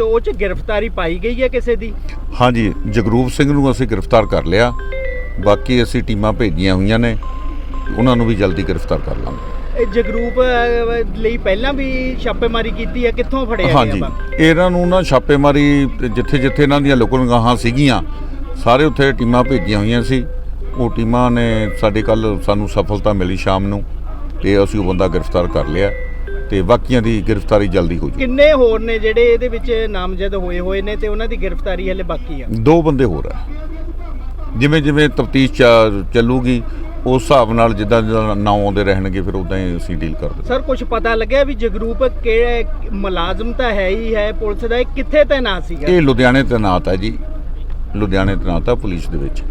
ਉਹ ਚ ਗ੍ਰਿਫਤਾਰੀ ਪਾਈ ਗਈ ਹੈ ਕਿਸੇ ਦੀ? ਹਾਂਜੀ ਜਗਰੂਪ ਸਿੰਘ ਨੂੰ ਅਸੀਂ ਗ੍ਰਿਫਤਾਰ ਕਰ ਲਿਆ। ਬਾਕੀ ਅਸੀਂ ਟੀਮਾਂ ਭੇਜੀਆਂ ਹੋਈਆਂ ਨੇ। ਉਹਨਾਂ ਨੂੰ ਵੀ ਜਲਦੀ ਗ੍ਰਿਫਤਾਰ ਕਰ ਲਾਂਗੇ। ਇਹ ਜਗਰੂਪ ਅਹ, ਲਈ ਪਹਿਲਾਂ ਵੀ ਛਾਪੇਮਾਰੀ ਕੀਤੀ ਹੈ? ਕਿੱਥੋਂ ਫੜਿਆ ਗਿਆ ਹਾਂਜੀ। ਵਾ? ਇਹਨਾਂ ਨੂੰ ਨਾ ਛਾਪੇਮਾਰੀ ਜਿੱਥੇ ਜਿੱਥੇ ਇਹਨਾਂ ਦੀਆਂ ਲੁਕਣਗਾਹਾਂ ਸੀਗੀਆਂ ਸਾਰੇ ਉੱਥੇ ਟੀਮਾਂ ਭੇਜੀਆਂ ਹੋਈਆਂ ਸੀ। ਉਹ ਟੀਮਾਂ ਨੇ ਸਾਡੇ ਕੱਲ ਸਾਨੂੰ ਸਫਲਤਾ ਮਿਲੀ ਸ਼ਾਮ ਨੂੰ ਤੇ ਅਸੀਂ ਉਹ ਬੰਦਾ ਗ੍ਰਿਫਤਾਰ ਕਰ ਲਿਆ। ਤੇ ਬਾਕੀਆਂ ਦੀ ਗ੍ਰਿਫਤਾਰੀ ਜਲਦੀ ਹੋ ਜੂ ਕਿੰਨੇ ਹੋਰ ਨੇ ਜਿਹੜੇ ਇਹਦੇ ਵਿੱਚ ਨਾਮਜ਼ਦ ਹੋਏ ਹੋਏ ਨੇ ਤੇ ਉਹਨਾਂ ਦੀ ਗ੍ਰਿਫਤਾਰੀ ਹਲੇ ਬਾਕੀ ਆ? ਦੋ ਬੰਦੇ ਹੋਰ ਆ। ਜਿਵੇਂ ਜਿਵੇਂ ਤਫਤੀਸ਼ ਚੱਲੂਗੀ ਉਸ ਹਿਸਾਬ ਨਾਲ ਜਿੱਦਾਂ ਜਿੱਦਾਂ ਨਾਂ ਆਉਂਦੇ ਰਹਿਣਗੇ ਫਿਰ ਉਦਾਂ ਹੀ ਅਸੀਂ ਡੀਲ ਕਰਦੇ ਸਰ ਕੁਝ ਪਤਾ ਲੱਗਿਆ ਵੀ ਜਗਰੂਪ ਕਿਹੜੇ ਮੁਲਾਜ਼ਮ ਤਾਂ ਹੈ ਹੀ ਹੈ ਪੁਲਿਸ ਦਾ ਇਹ ਕਿੱਥੇ ਤੈਨਾਤ ਸੀਗਾ? ਇਹ ਲੁਧਿਆਣੇ ਤੈਨਾਤ ਹੈ ਜੀ। ਲੁਧਿਆਣੇ ਤੈਨਾਤ ਹੈ ਪੁਲਿਸ ਦੇ ਵਿੱਚ।